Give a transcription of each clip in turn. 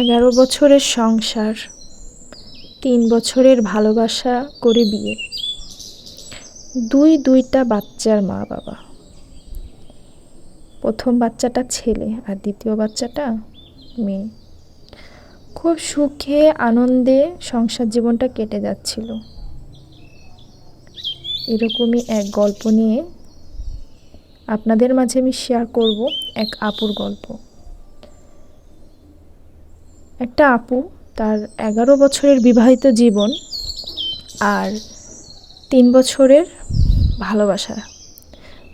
এগারো বছরের সংসার, তিন বছরের ভালোবাসা করে বিয়ে। দুই দুইটা বাচ্চার মা বাবা প্রথম বাচ্চাটা ছেলে আর দ্বিতীয় বাচ্চাটা মেয়ে। খুব সুখে, আনন্দে সংসার জীবনটা কেটে যাচ্ছিল। এরকমই এক গল্প নিয়ে আপনাদের মাঝে আমি শেয়ার করব, এক আপুর গল্প। একটা আপু, তার এগারো বছরের বিবাহিত জীবন আর তিন বছরের ভালোবাসা।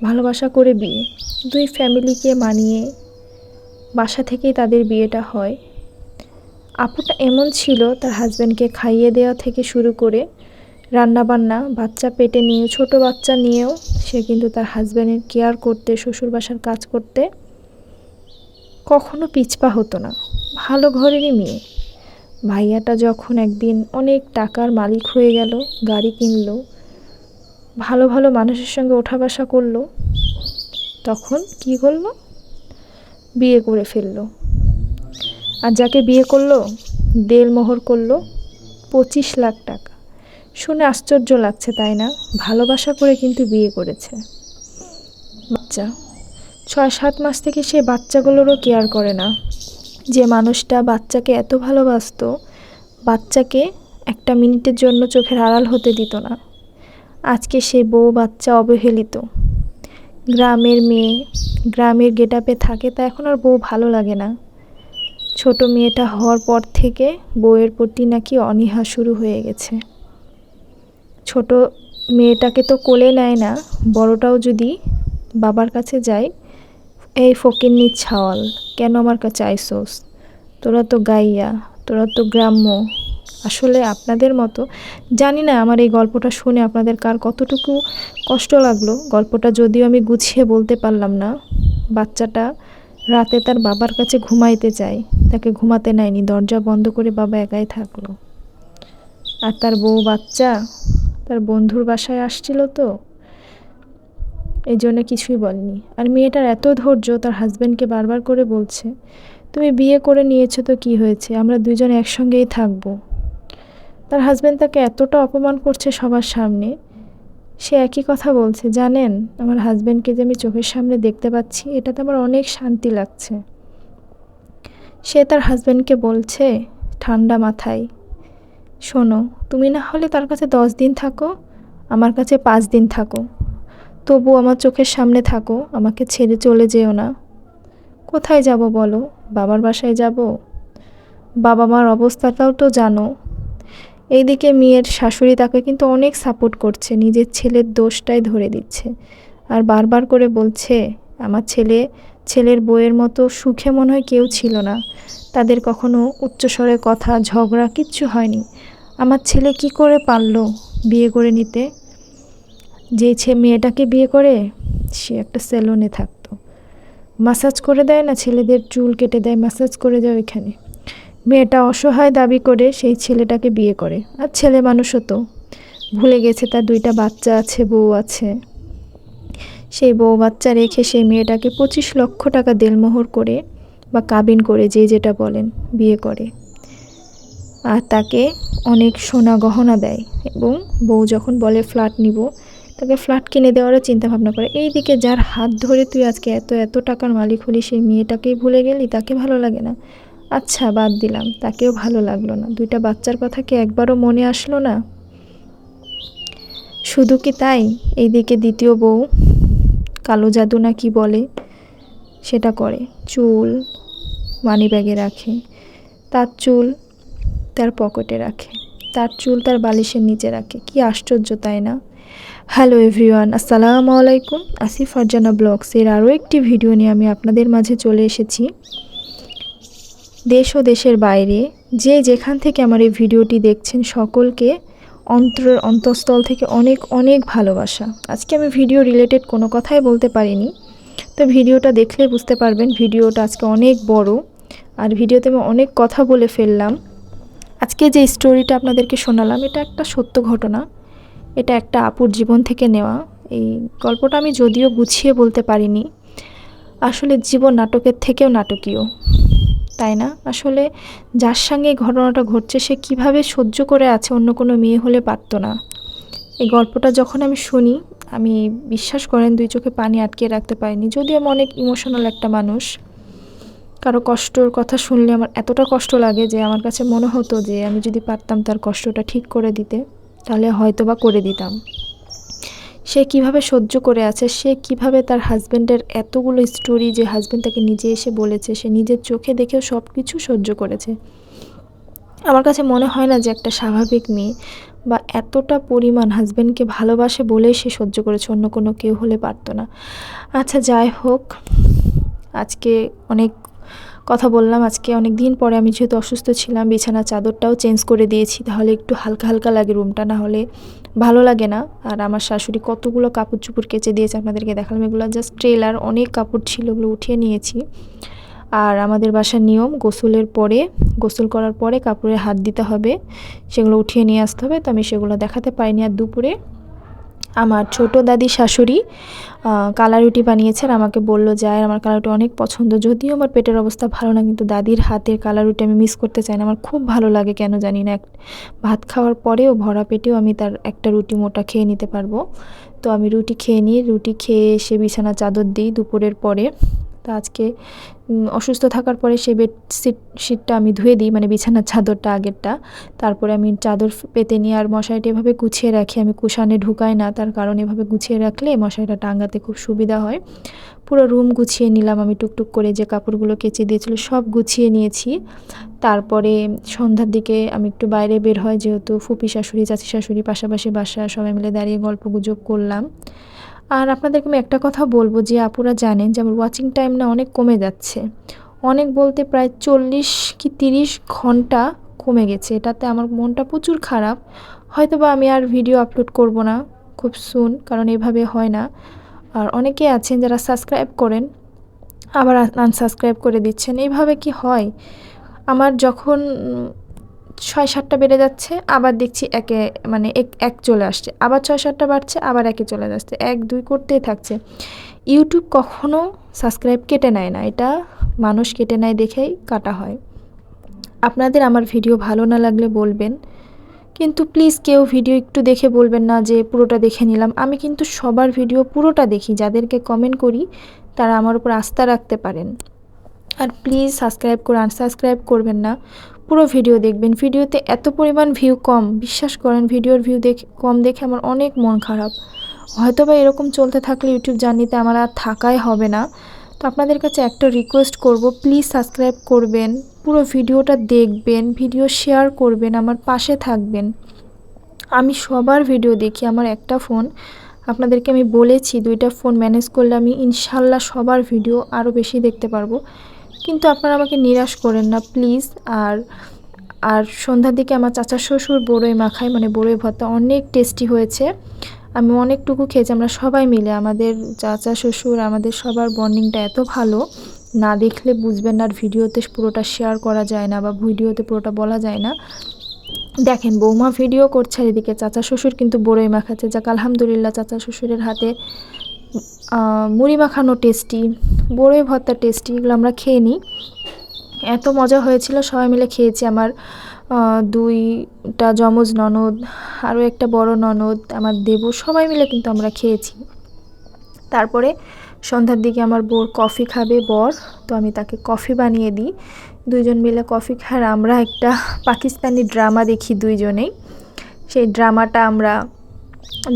ভালোবাসা করে বিয়ে। দুই ফ্যামিলিকে মানিয়ে বাসা থেকেই তাদের বিয়েটা হয়। আপুটা এমন ছিল, তার হাজব্যান্ডকে খাইয়ে দেওয়া থেকে শুরু করে রান্নাবান্না, বাচ্চা পেটে নিয়ে, ছোট বাচ্চা নিয়েও সে কিন্তু তার হাজব্যান্ডের কেয়ার করতে শ্বশুর বাসার কাজ করতে কখনো পিছপা হতো না। ভালো ঘরেরই মেয়ে। ভাইয়াটা যখন একদিন অনেক টাকার মালিক হয়ে গেল, গাড়ি কিনলো, ভালো ভালো মানুষের সঙ্গে ওঠা বসা করল, তখন কি করল? বিয়ে করে ফেলল। আর যাকে বিয়ে করল দেড়মোহর করল, পঁচিশ লাখ টাকা। শুনে আশ্চর্য লাগছে, তাই না? ভালোবাসা করে কিন্তু বিয়ে করেছে। বাচ্চা। ছয় সাত মাস থেকে সে বাচ্চাগুলোরও কেয়ার করে না। যে মানুষটা বাচ্চাকে এত ভালোবাসতো, বাচ্চাকে একটা মিনিটের জন্য চোখের আড়াল হতে দিত না। আজকে সে বউ বাচ্চা অবহেলিত। গ্রামের মেয়ে, গ্রামের গেটাপে থাকে তা এখন আর বউ ভালো লাগে না। ছোট মেয়েটা হওয়ার পর থেকে বউয়ের প্রতি নাকি অনীহা শুরু হয়ে গেছে। ছোট মেয়েটাকে তো কোলে নেয় না, বড়টাও যদি বাবার কাছে যায় এই ফকিন্নির ছাওয়াল কেন আমার কাছে আইসোস? তোরা তো গাইয়া, তোরা তো গ্রাম্য। আসলে আপনাদের মতো, জানি না আমার এই গল্পটা শুনে আপনাদের কার কতটুকু কষ্ট লাগল। গল্পটা যদিও আমি গুছিয়ে বলতে পারলাম না। বাচ্চাটা রাতে তার বাবার কাছে ঘুমাইতে চায় তাকে ঘুমাতে নেয়নি, দরজা বন্ধ করে বাবা একাই থাকল। আর তার বউ বাচ্চা? তার বন্ধুর বাসায় আসছিল তো? এই জন্য কিছুই বলেনি। আর মেয়েটার এত ধৈর্য, তার হাজব্যান্ডকে বারবার করে বলছে, তুমি বিয়ে করে নিয়েছো তো কি হয়েছে? আমরা দুজন একসঙ্গেই থাকব। তার হাজব্যান্ড তাকে এতটা অপমান করছে সবার সামনে। সে একই কথা বলছে, জানেন, আমার হাজব্যান্ডকে যে আমি চোখের সামনে দেখতে পাচ্ছি, এটাতে আমার অনেক শান্তি লাগছে। সে তার হাজব্যান্ডকে বলছে, ঠান্ডা মাথায়, শোনো, তুমি না হলে তার কাছে দশ দিন থাকো, আমার কাছে পাঁচ দিন থাকো। তবু আমার চোখের সামনে থাকো, আমাকে ছেড়ে চলে যেও না। কোথায় যাব বলো? বাবার বাসায় যাব? বাবা মার অবস্থাটাও তো জানো। এইদিকে মেয়ের শাশুড়ি তাকে কিন্তু অনেক সাপোর্ট করছে, নিজের ছেলের দোষটাই ধরে দিচ্ছে। আর বারবার করে বলছে, আমার ছেলে, ছেলের বইয়ের মতো সুখে মনে হয় কেউ ছিল না। তাদের কখনো উচ্চস্বরে কথা, ঝগড়া কিচ্ছু হয়নি। আমার ছেলে কি করে পারল বিয়ে করে নিতে? যে ছে মেয়েটাকে বিয়ে করে, সে একটা সেলুনে থাকতো। মাসাজ করে দেয় না, ছেলেদের চুল কেটে দেয় মাসাজ করে দেয় ওইখানে। মেয়েটা অসহায় দাবি করে সেই ছেলেটাকে বিয়ে করে। আর ছেলে মানুষও তো। ভুলে গেছে তার দুইটা বাচ্চা আছে, বউ আছে। সেই বউ বাচ্চা রেখে সেই মেয়েটাকে পঁচিশ লক্ষ টাকা দেলমোহর করে বা কাবিন করে, যে যেটা বলেন, বিয়ে করে। আর তাকে অনেক সোনা গহনা দেয়। এবং বউ যখন বলে, ফ্ল্যাট নিব তাকে ফ্ল্যাট কিনে দেওয়ারও চিন্তা ভাবনা করে। এই দিকে যার হাত ধরে তুই আজকে এত এত টাকার মালিক হলি, সেই মেয়েটাকেই ভুলে গেলি? তাকে ভালো লাগে না। আচ্ছা বাদ দিলাম। তাকেও ভালো লাগল না। দুইটা বাচ্চার কথা কি একবারও মনে আসলো না? শুধু কি তাই? এইদিকে দ্বিতীয় বউ, কালো জাদু না কি বলে? সেটা করে। চুল মানি ব্যাগে রাখে। তার চুল তার পকেটে রাখে। তার চুল তার বালিশের নিচে রাখে। কি আশ্চর্য তাই না? হ্যালো এভরিওয়ান আসসালামু আলাইকুম আসিফ ফারজানা ব্লগসের আরও একটি ভিডিও নিয়ে আমি আপনাদের মাঝে চলে এসেছি। দেশ ও দেশের বাইরে যে যেখান থেকে আমার এই ভিডিওটি দেখছেন সকলকে অন্তরের অন্তঃস্থল থেকে অনেক অনেক ভালোবাসা। আজকে আমি ভিডিও রিলেটেড কোনো কথাই বলতে পারিনি। তো ভিডিওটা দেখলে বুঝতে পারবেন ভিডিওটা আজকে অনেক বড়। আর ভিডিওতে আমি অনেক কথা বলে ফেললাম। আজকে যে স্টোরিটা আপনাদেরকে শোনালাম, এটা একটা সত্য ঘটনা। এটা একটা আপুর জীবন থেকে নেওয়া। এই গল্পটা আমি যদিও গুছিয়ে বলতে পারিনি। আসলে জীবন নাটকের থেকেও নাটকীয়, তাই না? আসলে যার সঙ্গে ঘটনাটা ঘটছে, সে কীভাবে সহ্য করে আছে অন্য কোনো মেয়ে হলে পারতো না। এই গল্পটা যখন আমি শুনি, আমি বিশ্বাস করেন দুই চোখে পানি আটকে রাখতে পারিনি। যদিও আমি অনেক ইমোশনাল একটা মানুষ। কারও কষ্টর কথা শুনলে আমার এতটা কষ্ট লাগে যে আমার কাছে মনে হতো যে আমি যদি পারতাম তার কষ্টটা ঠিক করে দিতে। তাহলে হয়তো বা করে দিতাম। সে কীভাবে সহ্য করে আছে, সে কীভাবে তার হাজব্যান্ডের এতগুলো স্টোরি যে হাজব্যান্ড তাকে নিজে এসে বলেছে, সে নিজের চোখে দেখেও সব কিছু সহ্য করেছে। আমার কাছে মনে হয় না যে একটা স্বাভাবিক মেয়ে বা এতটা পরিমাণ হাজব্যান্ডকে ভালোবাসে বলেই সে সহ্য করেছে, অন্য কোনো কেউ হলে পারতো না। আচ্ছা যাই হোক, আজকে অনেক কথা বললাম, আজকে অনেক দিন পরে আমি যেহেতু অসুস্থ ছিলাম, বিছানার চাদরটাও চেঞ্জ করে দিয়েছি, তাহলে একটু হালকা হালকা লাগে রুমটা, না হলে ভালো লাগে না। আর আমার শাশুড়ি কতগুলো কাপড় চুপড় কেচে দিয়েছে, আপনাদেরকে দেখালাম, এগুলো জাস্ট ট্রেলার অনেক কাপড় ছিল, ওগুলো উঠিয়ে নিয়েছি। আর আমাদের বাসার নিয়ম, গোসলের পরে, গোসল করার পরে কাপড়ে হাত দিতে হবে, সেগুলো উঠিয়ে নিয়ে আসতে হবে, তো আমি সেগুলো দেখাতে পারিনি, আর দুপুরে আমার ছোট দাদি শাশুড়ি কালা রুটি বানিয়েছেন আমাকে বলল যায় আমার কালা রুটি অনেক পছন্দ। যদিও আমার পেটের অবস্থা ভালো না, কিন্তু দাদির হাতের কালা রুটি আমি মিস করতে চাই না। আমার খুব ভালো লাগে, কেন জানি না। এক, ভাত খাওয়ার পরেও ভরা পেটেও আমি তার একটা রুটি মোটা খেয়ে নিতে পারব। তো আমি রুটি খেয়ে নিই। রুটি খেয়ে এসে বিছানা চাদর দিই দুপুরের পরে। তো আজকে অসুস্থ থাকার পরে সেই বেডশিট শিটটা আমি ধুয়ে দিই মানে বিছানার চাদরটা আগেরটা। তারপরে আমি চাদর পেতে নিয়ে আর মশারিটা এভাবে গুছিয়ে রাখি। আমি কুশানে ঢুকাই না, তার কারণ এভাবে গুছিয়ে রাখলে মশারিটা টাঙ্গাতে খুব সুবিধা হয়। পুরো রুম গুছিয়ে নিলাম আমি টুকটুক করে, যে কাপড়গুলো কেচে দিয়েছিল সব গুছিয়ে নিয়েছি। তারপরে সন্ধ্যার দিকে আমি একটু বাইরে বের হয়, যেহেতু ফুপি শাশুড়ি, চাচি শাশুড়ি পাশাপাশি বাসা সবাই মিলে দাঁড়িয়ে গল্প গুজব করলাম। আর আপনাদেরকে আমি একটা কথা বলব যে আপুরা জানেন যে আমার ওয়াচিং টাইম না অনেক কমে যাচ্ছে। অনেক বলতে প্রায় চল্লিশ কি তিরিশ ঘণ্টা কমে গেছে। এটাতে আমার মনটা প্রচুর খারাপ। হয়তো বা আমি আর ভিডিও আপলোড করব না খুব সুন কারণ এভাবে হয় না। আর অনেকে আছেন যারা সাবস্ক্রাইব করেন, আবার আনসাবস্ক্রাইব করে দিচ্ছেন। এইভাবে কি হয়? আমার যখন ছয় সাতটা বেড়ে যাচ্ছে, আবার দেখছি একে মানে এক এক চলে আসছে। আবার ছয় সাতটা বাড়ছে, আবার একে চলে যাচ্ছে। এক, দুই করতেই থাকছে। ইউটিউব কখনো সাবস্ক্রাইব কেটে নেয় না। এটা মানুষ কেটে নেয় দেখেই কাটা হয়। আপনাদের আমার ভিডিও ভালো না লাগলে বলবেন। কিন্তু প্লিজ কেউ ভিডিও একটু দেখে বলবেন না যে পুরোটা দেখে নিলাম। আমি কিন্তু সবার ভিডিও পুরোটা দেখি। যাদেরকে কমেন্ট করি, তারা আমার উপর আস্থা রাখতে পারেন। আর প্লিজ সাবস্ক্রাইব করে আনসাবস্ক্রাইব করবেন না। পুরো ভিডিও দেখবেন। ভিডিওতে এত পরিমাণ ভিউ কম। বিশ্বাস করেন, ভিডিওর ভিউ দেখে কম দেখে আমার অনেক মন খারাপ। হয়তো বা এরকম চলতে থাকলে ইউটিউব জার্নিতে আমার আর থাকাই হবে না। তো আপনাদের কাছে একটা রিকোয়েস্ট করব প্লিজ সাবস্ক্রাইব করবেন, পুরো ভিডিওটা দেখবেন ভিডিও শেয়ার করবেন, আমার পাশে থাকবেন। আমি সবার ভিডিও দেখি, আমার একটা ফোন আপনাদেরকে আমি বলেছি, দুইটা ফোন ম্যানেজ করলে আমি ইনশাল্লাহ সবার ভিডিও আরও বেশি দেখতে পারব। কিন্তু আপনারা আমাকে নিরাশ করেন না প্লিজ আর আর সন্ধ্যার দিকে আমার চাচা শ্বশুর বড়ই মাখায় মানে বড়ই ভর্তা, অনেক টেস্টি হয়েছে। আমি অনেকটুকু খেয়েছি, আমরা সবাই মিলে, আমাদের চাচা শ্বশুর, আমাদের সবার বন্ডিংটা এত ভালো, না দেখলে বুঝবেন না আর ভিডিওতে পুরোটা শেয়ার করা যায় না বা ভিডিওতে পুরোটা বলা যায় না। দেখেন, বৌমা ভিডিও করছে এদিকে, চাচা শ্বশুর কিন্তু বড়ই মাখাচ্ছে। যাক, আলহামদুলিল্লাহ, চাচা শ্বশুরের হাতে মুড়ি মাখানো টেস্টি বড়ই ভর্তা টেস্টি এগুলো আমরা খেয়ে নিই। এত মজা হয়েছিল, সবাই মিলে খেয়েছি আমার দুইটা যমজ ননদ, আরও একটা বড় ননদ, আমার দেব, সবাই মিলে কিন্তু আমরা খেয়েছি। তারপরে সন্ধ্যার দিকে আমার বোর কফি খাবে, বর, তো আমি তাকে কফি বানিয়ে দিই। দুইজন মিলে কফি খার আমরা একটা পাকিস্তানি ড্রামা দেখি দুইজনেই। সেই ড্রামাটা আমরা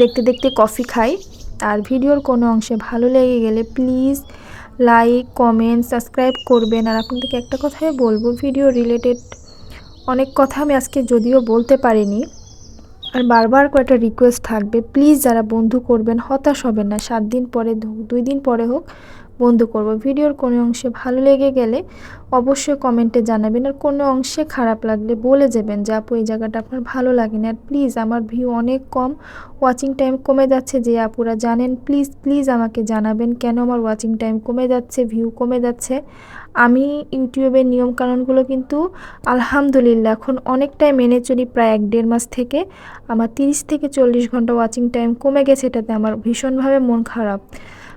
দেখতে দেখতে কফি খাই। আর ভিডিওর কোনো অংশে ভালো লেগে গেলে প্লিজ লাইক, কমেন্ট, সাবস্ক্রাইব করবেন। আর আপনাদেরকে একটা কথাই বলব ভিডিও রিলেটেড অনেক কথা আমি আজকে যদিও বলতে পারিনি। আর বারবার কয়েকটা রিকোয়েস্ট থাকবে, প্লিজ যারা বন্ধু করবেন, হতাশ হবেন না। সাত দিন পরে দুই দিন পরে হোক বন্ধ করব। ভিডিওর কোনো অংশে ভালো লেগে গেলে অবশ্যই কমেন্টে জানাবেন। আর কোনো অংশে খারাপ লাগলে বলে যাবেন যে, আপু, এই জায়গাটা আপনার ভালো লাগে না আর প্লিজ আমার ভিউ অনেক কম। ওয়াচিং টাইম কমে যাচ্ছে যে, আপুরা জানেন প্লিজ প্লিজ আমাকে জানাবেন কেন আমার ওয়াচিং টাইম কমে যাচ্ছে ভিউ কমে যাচ্ছে। আমি ইউটিউবের নিয়মকানুনগুলো কিন্তু আলহামদুলিল্লাহ এখন অনেকটাই মেনে চলি প্রায় এক দেড় মাস থেকে। আমার তিরিশ থেকে চল্লিশ ঘণ্টা ওয়াচিং টাইম কমে গেছে, এটাতে আমার ভীষণভাবে মন খারাপ।